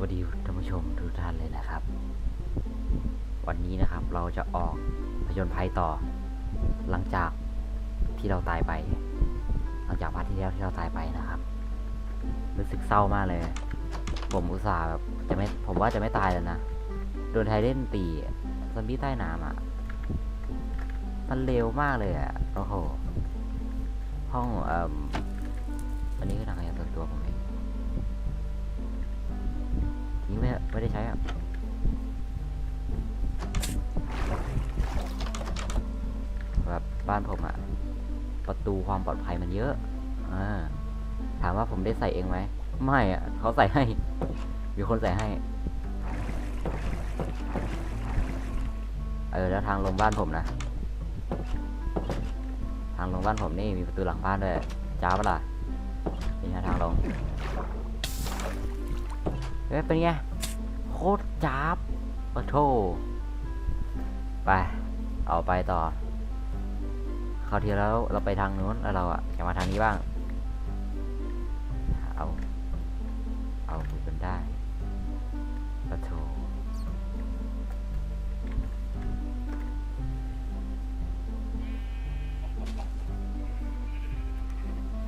วัสดีท่านผู้ชมทุกท่านเลยนะครับ วันนี้นะครับเราจะออกผจญภัยต่อ หลังจากที่เราตายไป หลังจากพาร์ทที่แล้วที่เราตายไปนะครับรู้สึกเศร้ามากเลย ผมอุตส่าห์แบบจะไม่ผมว่าจะไม่ตายแล้วนะโดนไทเล่นตีซอมบี้ใต้น้ำอะมันเร็วมากเลยอะโอ้โหห้องเอ่ออันนี้คือทางขยั ทิ้ไม่ไม่ได้ใช้อะแบบบ้านผมอะประตูความปลอดภัยมันเยอะอ่าถามว่าผมได้ใส่เองไหมไม่อะเขาใส่ให้มีคนใส่ให้เออแล้วทางลงบ้านผมนะ ทางลงบ้านผมนี่มีประตูหลังบ้านด้วยจ้าปะล่ะนี่นะทางลง เฮ้ยเป็นไง โคตรจ้าบโอ้โถไป เอาไปต่อคราวที่แล้วเราไปทางนู้นแล้วเราอะจะมาทางนี้บ้าง เอา เอาคุยกันได้ปะโถ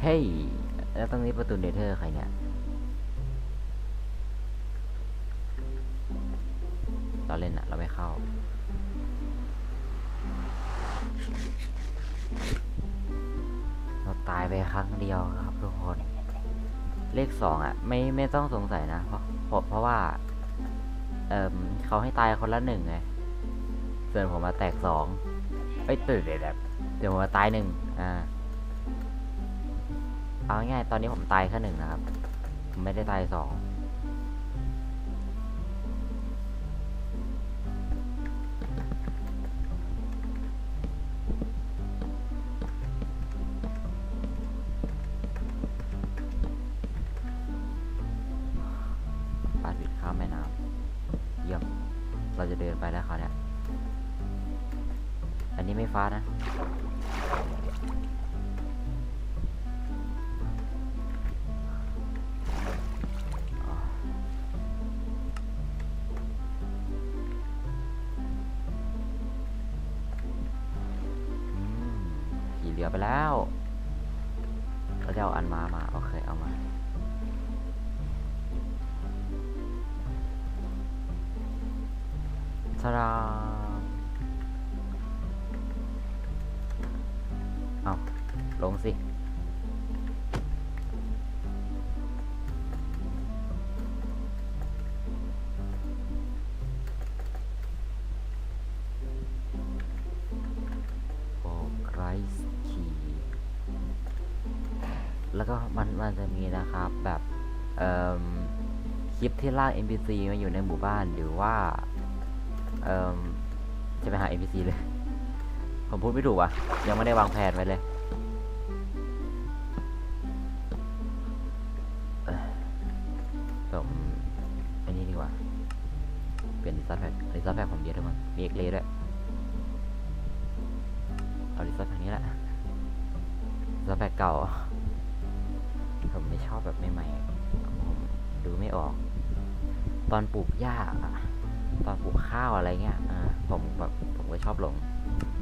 เฮ้ย แล้วตรงนี้ประตูเนเธอร์ใครเนี่ย เราไม่เข้า เราตายไปครั้งเดียวครับทุกคน เลขสองอะ ไม่ไม่ต้องสงสัยนะ เพราะเพราะเพราะว่า เอ่มเขาให้ตายคนละหนึ่งไงส่วนผมมาแตกสองเอ้ยตื่นเลยแบบเดี๋ยวผมมาตายหนึ่งอ่าเอาง่ายๆตอนนี้ผมตายแค่หนึ่งนะครับ ผมไม่ได้ตายสอง เรือไปแล้วเราจะเอาอันมามาโอเคเอามาทาราเอาลงสิ แล้วก็มันมันจะมีนะครับแบบคลิปที่ลาก NPC มาอยู่ในหมู่บ้านหรือว่าจะไปหา NPC เลย ผมพูดไม่ถูกว่ะยังไม่ได้วางแผนไว้เลยเออผมอันนี้ดีกว่า เปลี่ยนดิสซัทแพ็กดิสซัทแพ็กผมเยอะด้วยมั้งมีเอ็กเลด้วยเอาดิสซัทแพ็กนี้แหละดิสซัทแพ็กเก่า อบแบบใหม่ๆผมดูไม่ออก ตอนปลูกหญ้าตอนปลูกข้าวอะไรเงี้ยผมแบบผมก็ชอบลง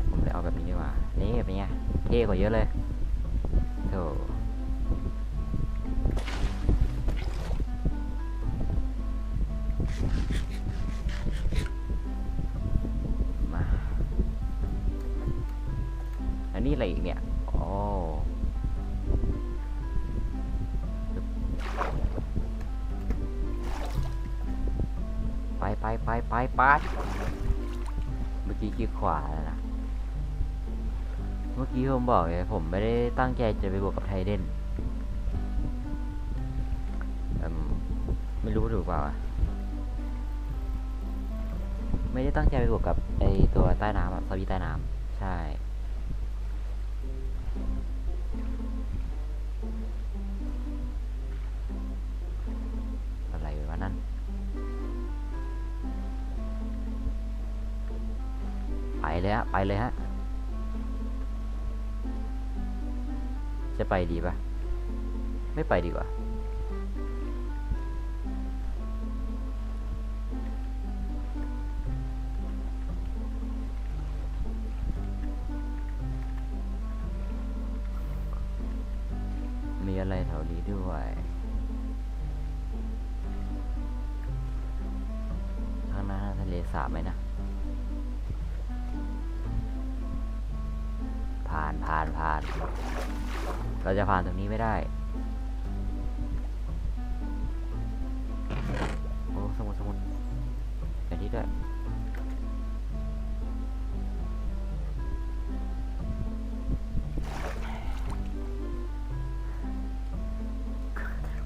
ผมเลยเอาแบบนี้ดีกว่า นี่เป็นไงเท่กว่าเยอะเลยโธ่ ไปไปไปไปไปเมื่อกี้คลิกขวาแล้วนะ เมื่อกี้ผมบอกไงผมไม่ได้ตั้งใจจะไปบวกกับไทเดนไม่รู้ถูกเปล่าไม่ได้ตั้งใจไปบวกกับไอตัวใต้น้ำอะสวีใต้น้ำใช่ เลยฮะ ไปเลยฮะ จะไปดีปะไม่ไปดีกว่า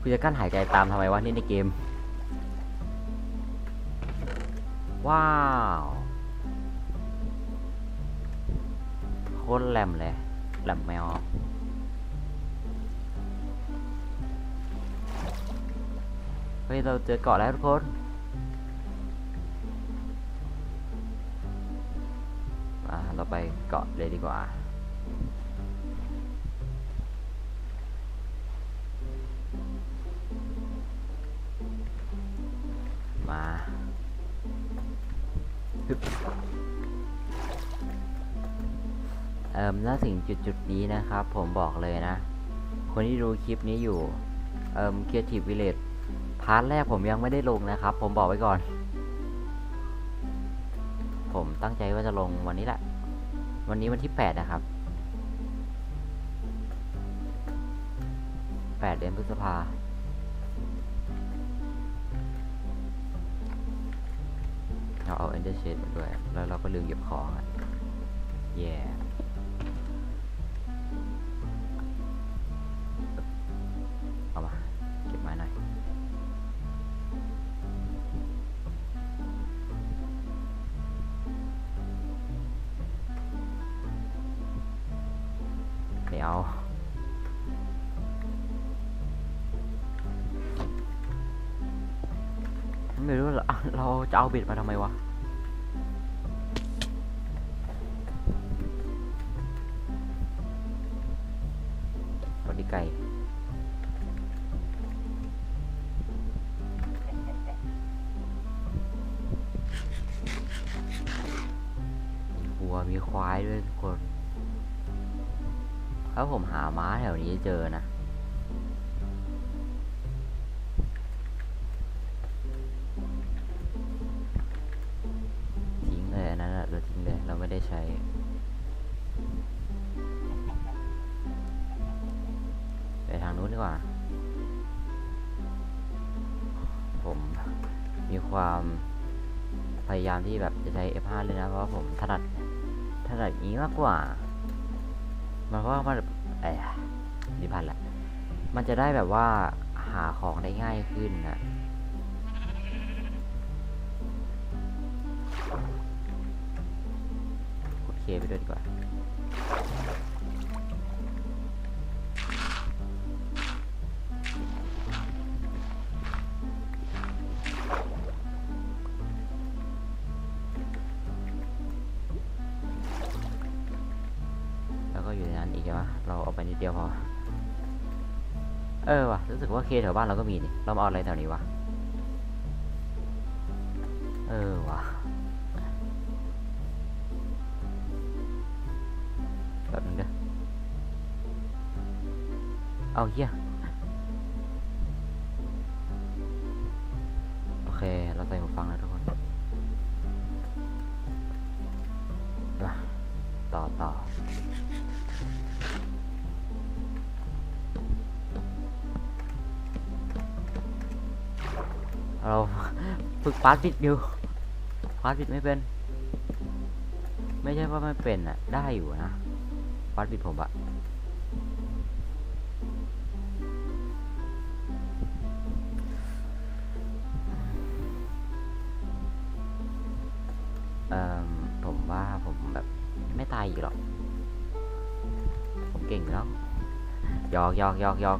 คุณจะกั้นหายใจตามทำไมวะนี่ในเกม ว้าวโคตรแหลมเลยแหลมแมวเฮ้ย เราเจอเกาะแล้วทุกคนมาเราไปเกาะเลยดีกว่า เอ่มแล้วถึงจุดจุดๆนี้นะครับ ผมบอกเลยนะ คนที่ดูคลิปนี้อยู่ เอ่ม Creative Village พาร์ทแรกผมยังไม่ได้ลงนะครับ ผมบอกไว้ก่อน ผมตั้งใจว่าจะลงวันนี้แหละ วันนี้วันที่ 8 นะครับ 8 เดือนพฤษภา เราเอาเอนเดอร์เชดมาด้วย แล้วเราก็ลืมเก็บของอะแย่เบิดมาทำไมวะสวัสดีไก่มีวัวมีควายด้วยทุกคน ถ้าผมหาม้าแถวนี้เจอนะ ดีกว่า ผมมีความพยายามที่แบบจะใช้ F5 เลยนะ เพราะว่าผมถนัดถนัดอย่างนี้มากกว่า มันก็มันไอ้ยนิพันธ์แหละ มันจะได้แบบว่าหาของได้ง่ายขึ้นนะโอเคไปด้วยดีกว่า นิดเดียวพอ เออว่ะ รู้สึกว่าเคแถวบ้านเราก็มีนี่ เรามาเอาอะไรแถวนี้วะ เออว่ะแบบนึงเด้อเอาเฮียโอเค เราใส่หูฟังแล้วทุกคนมาต่อต่อ เราฝึกพาร์ทผิดอยู่พาร์ทผิดไม่เป็น ไม่ใช่ว่าไม่เป็นอะได้อยู่นะพาร์ทผิดผมอะเอ่อผมว่าผมแบบไม่ตายอีกหรอก ผมเก่งแล้วยอกยอกยอกยอก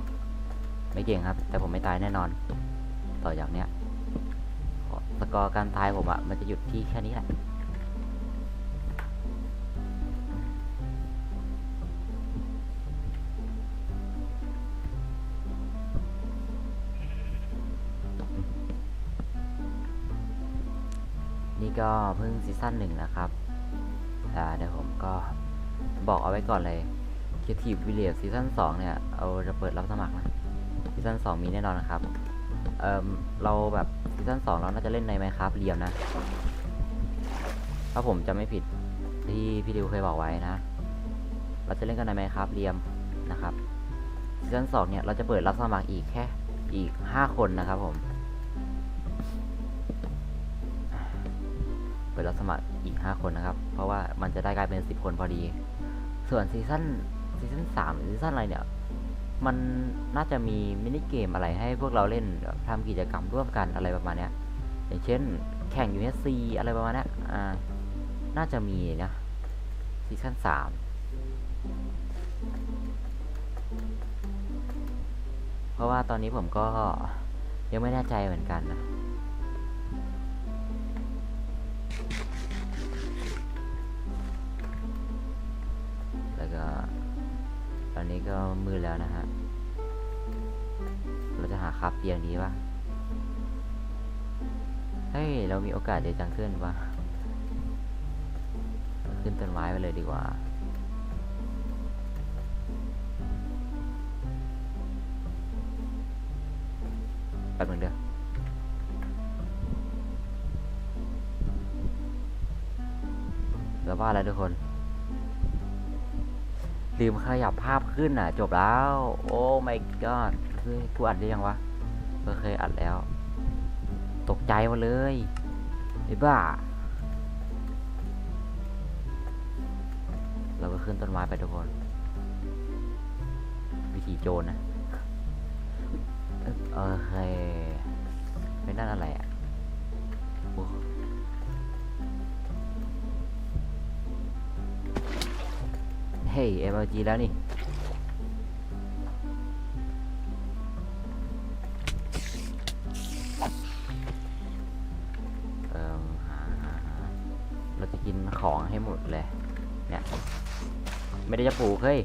ไม่เก่งครับ แต่ผมไม่ตายแน่นอน ต่อจากเนี้ย กอร์การตายผมอะมันจะหยุดที่แค่นี้แหละนี่ก็เพิ่งซีซั่นหนึ่งนะครับอ่าเดี๋ยวผมก็บอกเอาไว้ก่อนเลย Creative Village ซีซั่น2เนี่ย เอาจะเปิดรับสมัครนะซีซั่นสองมีแน่นอนนะครับ เอ่อเราแบบซีซั่นสองเราน่าจะเล่นในไมครับเรียมนะ ถ้าผมจะไม่ผิดที่พี่ดิวเคยบอกไว้นะ เราจะเล่นกันในไมครับเรียมนะครับซีซั่นสองเนี่ยเราจะเปิดรับสมัครอีกแค่อีกห้าคนนะครับผม เปิดรับสมัครอีกห้าคนนะครับ เพราะว่ามันจะได้กลายเป็นสิบคนพอดี ส่วนซีซั่นซีซั่นสามซีซั่นอะไรเนี่ย มันน่าจะมีมินิเกมอะไรให้พวกเราเล่นแบบทำกิจกรรมร่วมกันอะไรประมาณเนี้ยอย่างเช่น แข่ง USC อะไรประมาณเนี้ยอ่า น่าจะมีนะซีซั่นสามเพราะว่าตอนนี้ผมก็ยังไม่แน่ใจเหมือนกันนะ แล้วก็ ตอนนี้ก็มืดแล้วนะฮะ เราจะหาคาเตียงดีปะเฮ้ย เรามีโอกาสเดจังขึ้นปะขึ้นต้นไม้ไปเลยดีกว่า แป๊บนึงเด้อแล้วว่าอะไรทุกคน ลืมขยับภาพขึ้นอะ จบแล้ว โอ้ my god เฮ้ยกูอัดได้ยังวะเออเคยอัดแล้ว ตกใจมาเลยไอ้บ้า เราก็ขึ้นต้นไม้ไปทุกคน วิธีโจรนะเอเคยเป็นนั่นอะไรอะ เฮ้ย MLG แล้วนี่ เออหาหาหาเราจะกินของให้หมดเลย เนี่ย ไม่ได้จะปลูกเฮ้ย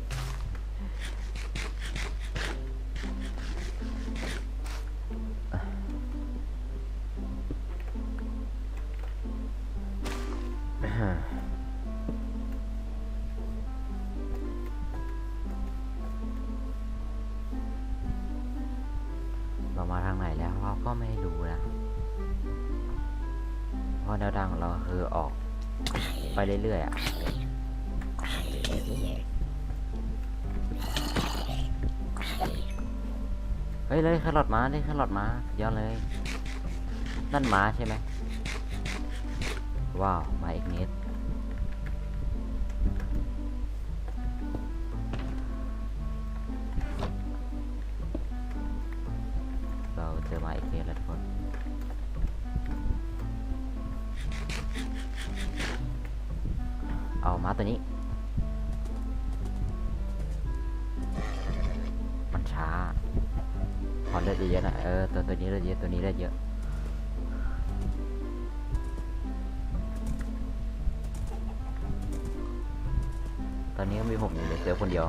ราะแนวทางของเราคือออกไปเรื่อยๆอะเฮ้ยเลยแครอทมาเลยแครอทมาย้อนเลย นั่นหมาใช่ไหมว้าวมาอีกนิด เลือดเยอะๆนะเออตัวตัวนี้เลือดเยอะตัวนี้เลือดเยอะตอนนี้ก็มีผมอยู่ในเซิร์ฟคนเดียว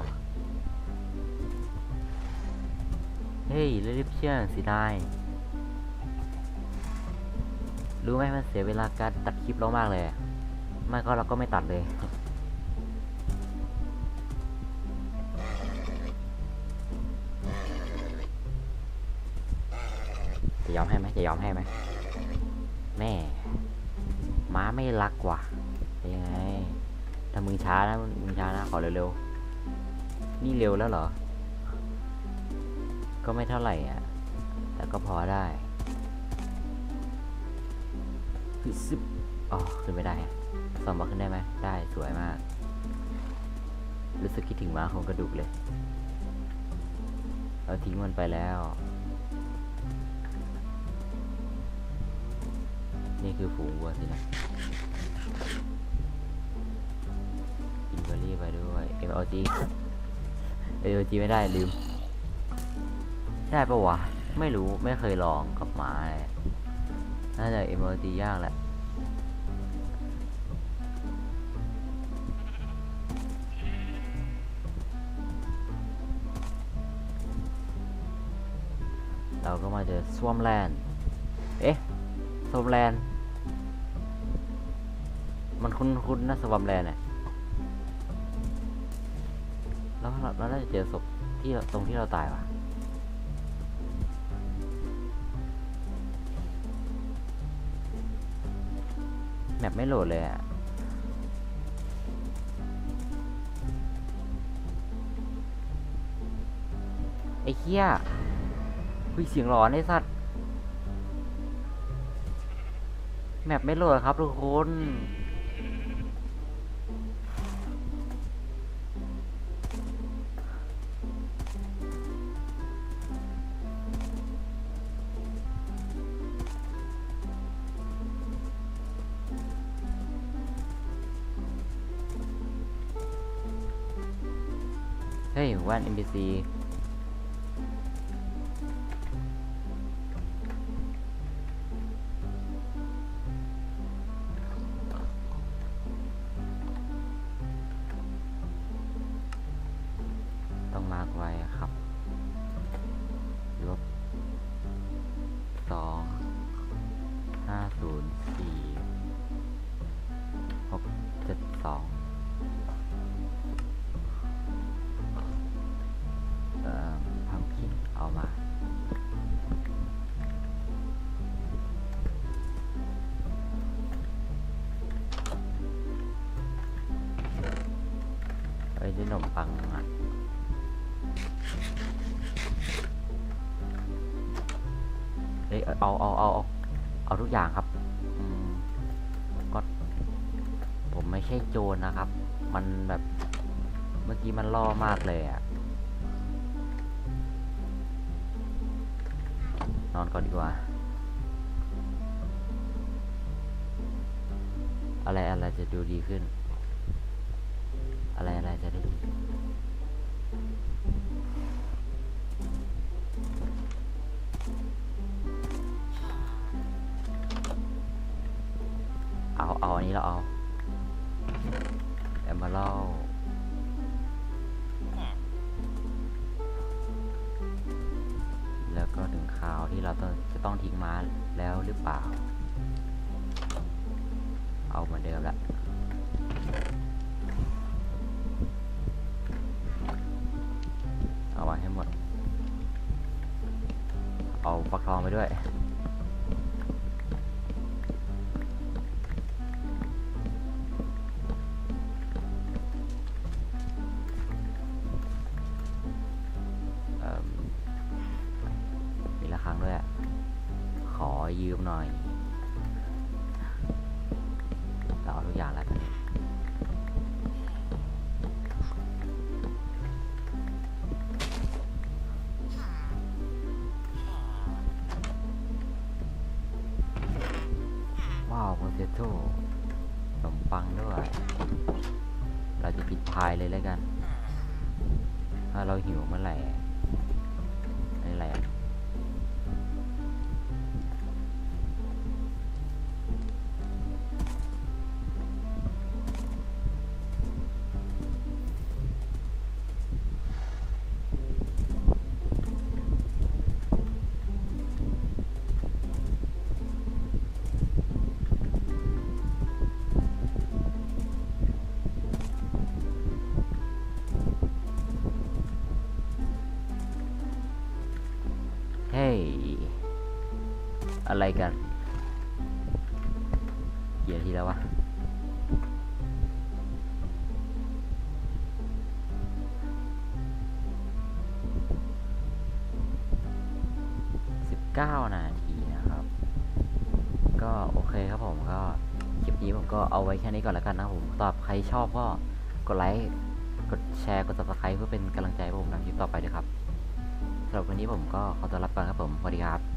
เฮ้ยเรีบเชื่อสิได้ รู้ไหมมันเสียเวลาการตัดคลิปเรามากเลย ไม่ก็เราก็ไม่ตัดเลย จะยอมให้ไหมแม่ม้าไม่รักว่ะยังไงถ้ามึงช้านะมึงช้านะขอเร็วๆนี่เร็วแล้วเหรอ ก็ไม่เท่าไหร่อะ แต่ก็พอได้คือซึบอ๋อขึ้นไม่ได้อะสองมาขึ้นได้ไหมได้สวยมาก รู้สึกคิดถึงม้าของกระดูกเลย เราทิ้งมันไปแล้ว นี่คือฝูงวัวสินะกินเบอร์รี่ไปด้วย MLG MLG ไม่ได้ลืม ได้ปะวะ ไม่รู้ไม่เคยลองกับหมาเลยน่าจะ MLG ยากแหละเราก็มาเจอสวอมแลนด์ เอ๊ะ สวมแลนมันคุ้นคุ้นนะสวมแลนเนี่ยแล้วเราเราน่าจะเจอศพที่ตรงที่เราตายว่ะแมปไม่โหลดเลยอะไอ้เคี้ยคุยเสียงหลอนไอ้สัตว์ แมปไม่โหลดครับทุกคนเฮ้ยว่าน NPC ปังอะเฮ้ยเอาเอาเอาเอาเอาทุกอย่างครับก็ผมไม่ใช่โจรนะครับ มันแบบเมื่อกี้มันล่อมากเลยอะนอนก่อนดีกว่า อะไรอะไรจะดูดีขึ้น อะไรอะไรจะได้ดีเอาเอาอันนี้เราเอาแอมเบอร์แล้วก็ถึงข่าวที่เราต้องจะต้องทิ้งมาแล้วหรือเปล่า เอาเหมือนเดิมละ ทองไปด้วยาวโพเทโต้ขนมปังด้วย เราจะกินพายเลยแล้วกัน ถ้าเราหิวเมื่อไหร่อันนี้อะไรอะ อะไรกันกี่นาทีแล้ววะสิบเก้านาทีนะครับ ก็โอเคครับผมก็คลิปนี้ผมก็เอาไว้แค่นี้ก่อนแล้วกันนะครับผมตอบใครชอบก็กดไลค์กดแชร์กด subscribe เพื่อเป็นกำลังใจให้ผมทำคลิปต่อไปด้วยครับสำหรับวันนี้ผมก็ขอตัวลาไปก่อนครับผมสวัสดีครับ